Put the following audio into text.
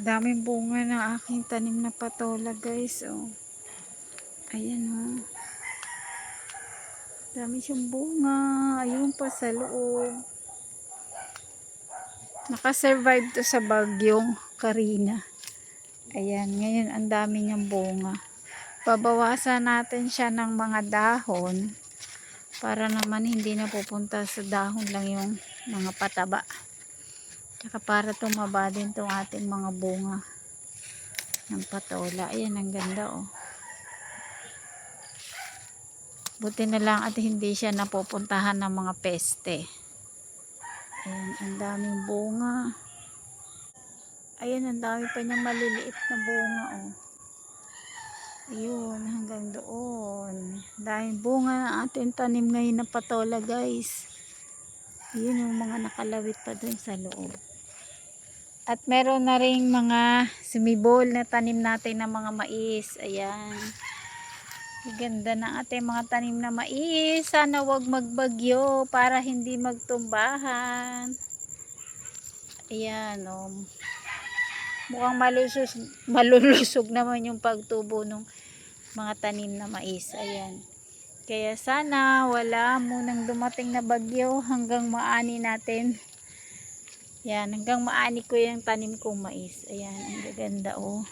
Daming bunga ng aking tanim na patola guys. Oh. Ayan oh. Dami siyang bunga. Ayun pa sa loob. Nakasurvive to sa bagyong Karina. Ayan, ngayon ang dami niyang bunga. Babawasan natin siya ng mga dahon para naman hindi na pupunta sa dahon lang yung mga pataba. Tsaka para tumaba din tong ating mga bunga ng patola. Ayan, ang ganda oh. Buti na lang at hindi siya napupuntahan ng mga peste. Ayan, ang daming bunga. Ayan, ang dami pa niyang maliliit na bunga oh. Ayun, hanggang doon. Daming bunga ng ating tanim ngayon na patola guys. Yun yung mga nakalawit pa dun sa loob. At meron na rin mga sumibol na tanim natin ng mga mais. Ayan. Ganda ng ating mga tanim na mais. Sana wag magbagyo para hindi magtumbahan. Ayan, oh. Mukhang malusog, malulusog naman yung pagtubo ng mga tanim na mais. Ayan. Kaya sana wala munang dumating na bagyo hanggang maani natin. Yan, hanggang maani ko yung tanim kong mais. Ayan, ang gaganda oh.